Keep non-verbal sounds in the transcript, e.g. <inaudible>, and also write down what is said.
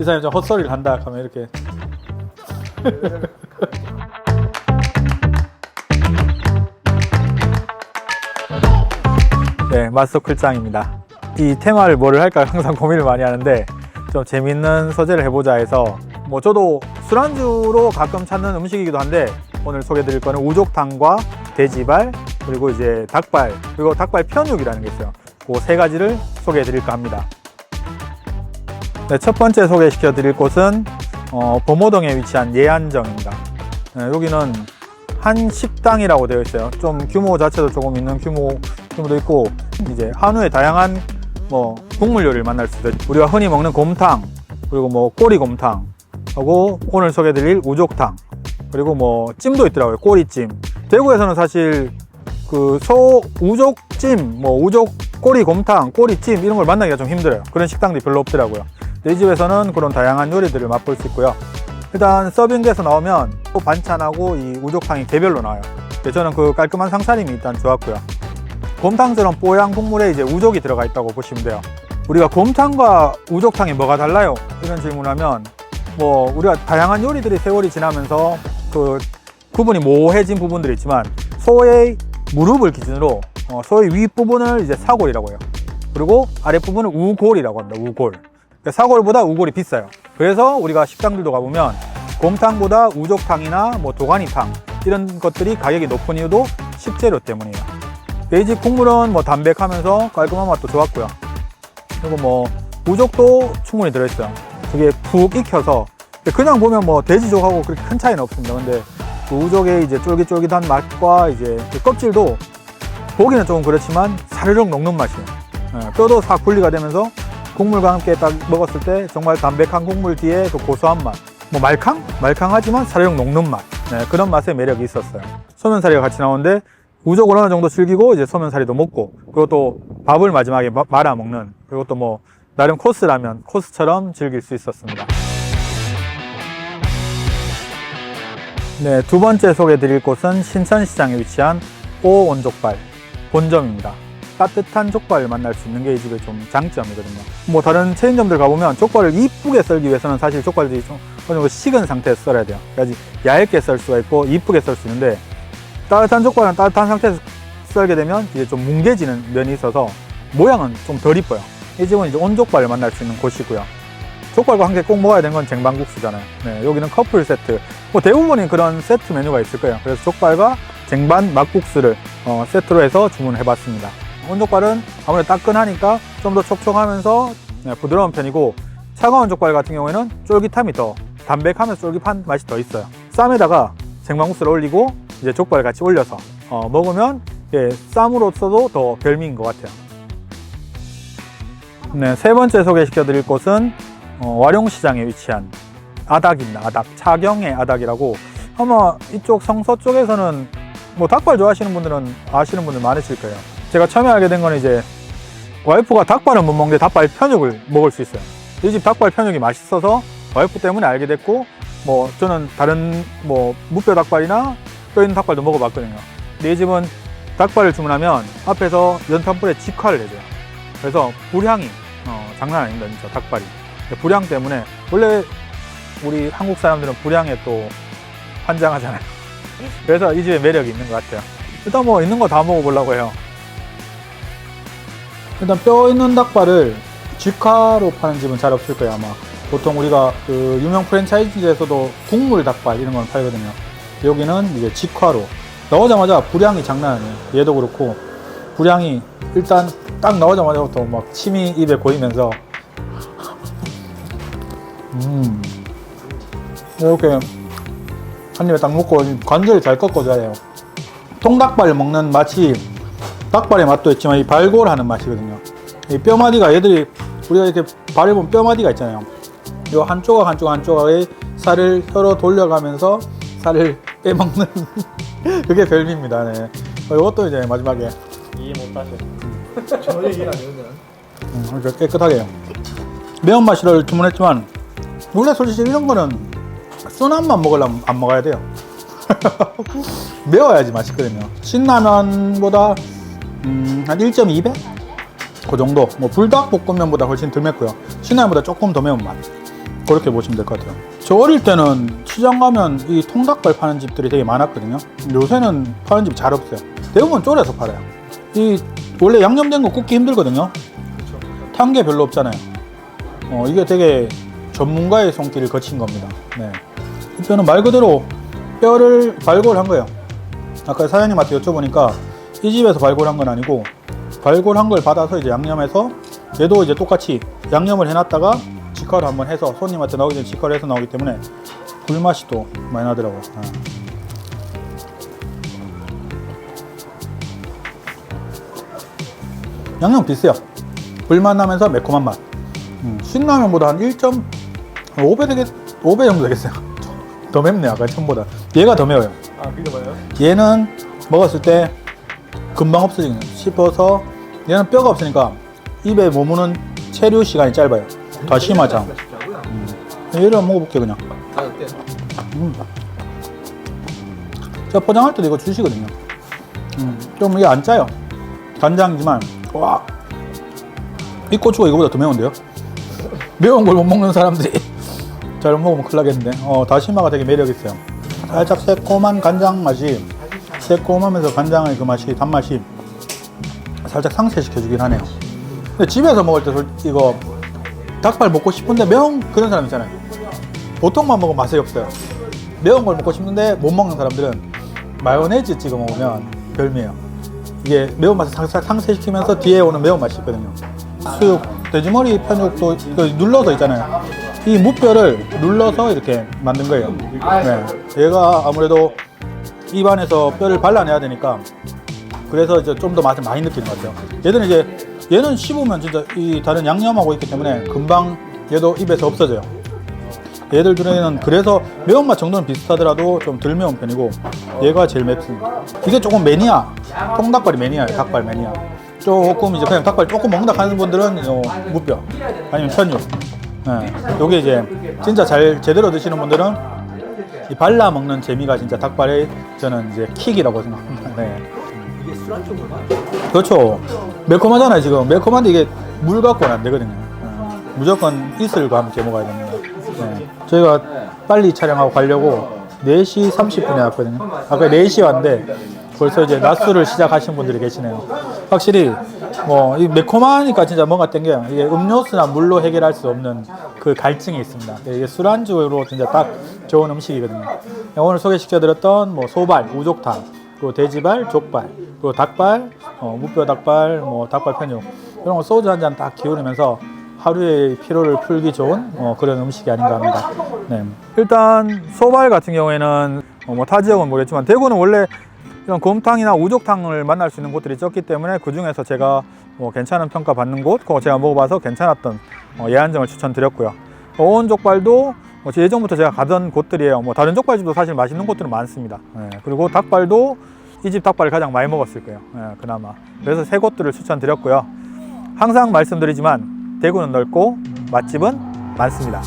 이 사람이 좀 헛소리를 한다 하면 이렇게 <laughs> 네, 맛소클장입니다. 이 테마를 뭐를 할까 항상 고민을 많이 하는데 좀 재밌는 소재를 해보자 해서 뭐 저도 술안주로 가끔 찾는 음식이기도 한데 오늘 소개드릴 거는 우족탕과 돼지발 그리고 이제 닭발 그리고 닭발 편육이라는 게 있어요. 그 세 가지를 소개해 드릴까 합니다. 네, 첫 번째 소개시켜 드릴 곳은 어, 범호동에 위치한 예안정입니다. 네, 여기는 한 식당이라고 되어 있어요. 좀 규모 자체도 조금 있는 규모 규모도 있고 이제 한우의 다양한 뭐 국물 요리를 만날 수 있어요. 우리가 흔히 먹는 곰탕 그리고 뭐 꼬리곰탕 하고 오늘 소개드릴 우족탕 그리고 뭐 찜도 있더라고요. 꼬리찜. 대구에서는 사실 그 소 우족찜, 뭐 우족 꼬리곰탕, 꼬리찜 이런 걸 만나기가 좀 힘들어요. 그런 식당들이 별로 없더라고요. 이 집에서는 그런 다양한 요리들을 맛볼 수 있고요. 일단 서빙돼서 나오면 또 반찬하고 이 우족탕이 개별로 나와요. 저는 그 깔끔한 상차림이 일단 좋았고요. 곰탕처럼 뽀얀 국물에 이제 우족이 들어가 있다고 보시면 돼요. 우리가 곰탕과 우족탕이 뭐가 달라요? 이런 질문하면 뭐 우리가 다양한 요리들이 세월이 지나면서 그 구분이 모호해진 부분들이 있지만 소의 무릎을 기준으로 어, 소의 윗 부분을 이제 사골이라고 해요. 그리고 아랫 부분을 우골이라고 합니다. 우골. 그러니까 사골보다 우골이 비싸요. 그래서 우리가 식당들도 가보면 곰탕보다 우족탕이나 뭐 도가니탕 이런 것들이 가격이 높은 이유도 식재료 때문이에요. 베이지 국물은 뭐 담백하면서 깔끔한 맛도 좋았고요. 그리고 뭐 우족도 충분히 들어있어요. 그게 푹 익혀서 그냥 보면 뭐 돼지족하고 그렇게 큰 차이는 없습니다. 근데 그 우족의 이제 쫄깃쫄깃한 맛과 이제 그 껍질도 보기는 조금 그렇지만 사르륵 녹는 맛이에요. 예, 뼈도 싹 분리가 되면서 국물과 함께 딱 먹었을 때 정말 담백한 국물 뒤에 그 고소한 맛. 뭐 말캉? 말캉하지만 사르륵 녹는 맛. 네, 그런 맛의 매력이 있었어요. 소면사리가 같이 나오는데 우족을 어느 정도 즐기고 이제 소면사리도 먹고 그리고 또 밥을 마지막에 마- 말아 먹는 그리고 또 뭐 나름 코스라면 코스처럼 즐길 수 있었습니다. 네, 두 번째 소개해 드릴 곳은 신천시장에 위치한 오온족발 본점입니다. 따뜻한 족발을 만날 수 있는 게 이 집의 좀 장점이거든요. 뭐 다른 체인점들 가보면 족발을 이쁘게 썰기 위해서는 사실 족발들이 좀 어느 정도 식은 상태에서 썰어야 돼요. 그래야지 얇게 썰 수가 있고 이쁘게 썰 수 있는데 따뜻한 족발은 따뜻한 상태에서 썰게 되면 이제 좀 뭉개지는 면이 있어서 모양은 좀 덜 이뻐요. 이 집은 이제 온족발을 만날 수 있는 곳이고요. 족발과 함께 꼭 먹어야 되는 건 쟁반국수잖아요. 네, 여기는 커플 세트. 뭐 대부분이 그런 세트 메뉴가 있을 거예요. 그래서 족발과 쟁반 막국수를 어, 세트로 해서 주문해봤습니다. 온족발은 아무래도 따끈하니까 좀 더 촉촉하면서 네, 부드러운 편이고 차가운 족발 같은 경우에는 쫄깃함이 더 담백하면서 쫄깃한 맛이 더 있어요. 쌈에다가 쟁반국수를 올리고 이제 족발을 같이 올려서 어, 먹으면 예, 쌈으로서도 더 별미인 것 같아요. 네, 세 번째 소개시켜 드릴 곳은 어, 와룡시장에 위치한 아닥입니다. 아닥. 차경의 아닥이라고 아마 이쪽 성서 쪽에서는 뭐 닭발 좋아하시는 분들은 아시는 분들 많으실 거예요. 제가 처음에 알게 된건 이제 와이프가 닭발은 못 먹는데 닭발 편육을 먹을 수 있어요. 이 집 닭발 편육이 맛있어서 와이프 때문에 알게 됐고 뭐 저는 다른 뭐 무뼈 닭발이나 뼈 있는 닭발도 먹어봤거든요. 근데 이 집은 닭발을 주문하면 앞에서 연탄불에 직화를 해줘요. 그래서 불향이 어, 장난 아닙니다 진짜 닭발이. 불향 때문에 원래 우리 한국 사람들은 불향에 또 환장하잖아요. 그래서 이 집에 매력이 있는 것 같아요. 일단 뭐 있는 거 다 먹어보려고 해요. 일단 뼈 있는 닭발을 직화로 파는 집은 잘 없을 거예요 아마. 보통 우리가 그 유명 프랜차이즈에서도 국물 닭발 이런 건 팔거든요. 여기는 이제 직화로 나오자마자 불향이 장난 아니에요. 얘도 그렇고 불향이 일단 딱 나오자마자부터 막 침이 입에 고이면서 음 이렇게 한 입에 딱 먹고 관절이 잘 꺾어져야 돼요. 통닭발 먹는 맛이 닭발의 맛도 있지만 이 발골하는 맛이거든요. 이 뼈마디가 얘들이 우리가 이렇게 발을 보면 뼈마디가 있잖아요. 이한 조각 한 조각 한 조각의 살을 혀로 돌려가면서 살을 빼먹는 <laughs> 그게 별미입니다. 네. 어, 이것도 이제 마지막에 이해 못하셔. <laughs> 전혀 이해가 안 되는데. 음, 이렇게 깨끗하게 매운맛을 주문했지만 원래 솔직히 이런 거는 순한만 먹으려면 안 먹어야 돼요 <laughs> 매워야지 맛있거든요 신라면보다 음, 한 1.2배? 그 정도 뭐 불닭볶음면보다 훨씬 덜 맵고요 신라면보다 조금 더 매운 맛 그렇게 보시면 될 것 같아요. 저 어릴 때는 시장 가면 이 통닭발 파는 집들이 되게 많았거든요. 요새는 파는 집 잘 없어요. 대부분 졸여서 팔아요. 이 원래 양념된 거 굽기 힘들거든요. 탄 게 별로 없잖아요. 어, 이게 되게 전문가의 손길을 거친 겁니다. 네. 이 뼈는 말 그대로 뼈를 발골한 거예요. 아까 사장님한테 여쭤보니까 이 집에서 발골한 건 아니고 발골한 걸 받아서 이제 양념해서 얘도 이제 똑같이 양념을 해놨다가 직화를 한번 해서 손님한테 나오기 전에 직화를 해서 나오기 때문에 불맛이 또 많이 나더라고요. 아. 양념 비슷해요. 불맛 나면서 매콤한 맛. 음, 신라면보다 한 1.5배 되겠, 5배 정도 되겠어요. <laughs> 더 맵네요, 아까 처음보다. 얘가 더 매워요. 아 그게 뭐예요? 얘는 먹었을 때 금방 없어지는 씹어서 얘는 뼈가 없으니까 입에 머무는 체류 시간이 짧아요. 더 심하죠. 음. 얘를 한번 먹어볼게요, 그냥. 음. 제가 포장할 때도 이거 주시거든요. 음, 좀 이게 안 짜요. 간장이지만, 와. 이 고추가 이거보다 더 매운데요? 매운 걸 못 먹는 사람들이 <laughs> 잘 먹으면 큰일 나겠는데. 어, 다시마가 되게 매력있어요. 살짝 새콤한 간장 맛이, 새콤하면서 간장의 그 맛이, 단맛이 살짝 상쇄시켜 주긴 하네요. 근데 집에서 먹을 때 솔- 이거 닭발 먹고 싶은데 매운 그런 사람 있잖아요. 보통만 먹으면 맛이 없어요. 매운 걸 먹고 싶은데 못 먹는 사람들은 마요네즈 찍어 먹으면 별미예요. 이게 매운맛을 상- 상쇄시키면서 뒤에 오는 매운맛이 있거든요. 수육, 돼지머리 편육도 그 눌러서 있잖아요. 이 무뼈를 눌러서 이렇게 만든 거예요. 네. 얘가 아무래도 입안에서 뼈를 발라내야 되니까 그래서 이제 좀 더 맛을 많이 느끼는 것 같아요. 얘들은 이제 얘는 씹으면 진짜 이 다른 양념하고 있기 때문에 금방 얘도 입에서 없어져요. 얘들 중에는 그래서 매운맛 정도는 비슷하더라도 좀 덜 매운 편이고 얘가 제일 맵습니다. 이게 조금 매니아, 통닭발이 매니아예요. 닭발 매니아. 조금 이제 그냥 닭발 조금 먹는다 하는 분들은 요 무뼈 아니면 편육. 예. 요게 이제 진짜 잘 제대로 드시는 분들은 이 발라 먹는 재미가 진짜 닭발의 저는 이제 킥이라고 생각합니다. 네. 이게 술안주 먹나? 그렇죠. 매콤하잖아요, 지금. 매콤한데 이게 물 갖고는 안 되거든요. 어, 무조건 이슬과 함께 먹어야 됩니다. 네. 저희가 빨리 촬영하고 가려고 4시 30분에 왔거든요. 아까 4시에 왔는데 벌써 이제 낮술을 시작하신 분들이 계시네요. 확실히 뭐, 이 매콤하니까 진짜 뭔가 땡겨요. 이게 음료수나 물로 해결할 수 없는 그 갈증이 있습니다. 네, 이게 술안주로 진짜 딱 좋은 음식이거든요. 오늘 소개시켜드렸던 뭐 소발, 우족탕, 그리고 돼지발, 족발, 그리고 닭발, 어, 무뼈 닭발, 뭐 닭발 편육 이런 거 소주 한 잔 딱 기울이면서 하루의 피로를 풀기 좋은 어, 그런 음식이 아닌가 합니다. 네. 일단 소발 같은 경우에는 어, 뭐타 지역은 모르겠지만 대구는 원래 이런 곰탕이나 우족탕을 만날 수 있는 곳들이 적기 때문에 그 중에서 제가 뭐 괜찮은 평가 받는 곳, 그거 제가 먹어봐서 괜찮았던 어, 예안점을 추천드렸고요. 어원 족발도 뭐 예전부터 제가 가던 곳들이에요. 뭐 다른 족발집도 사실 맛있는 곳들은 많습니다. 예, 그리고 닭발도 이 집 닭발을 가장 많이 먹었을 거예요. 예, 그나마. 그래서 세 곳들을 추천드렸고요. 항상 말씀드리지만 대구는 넓고 맛집은 많습니다.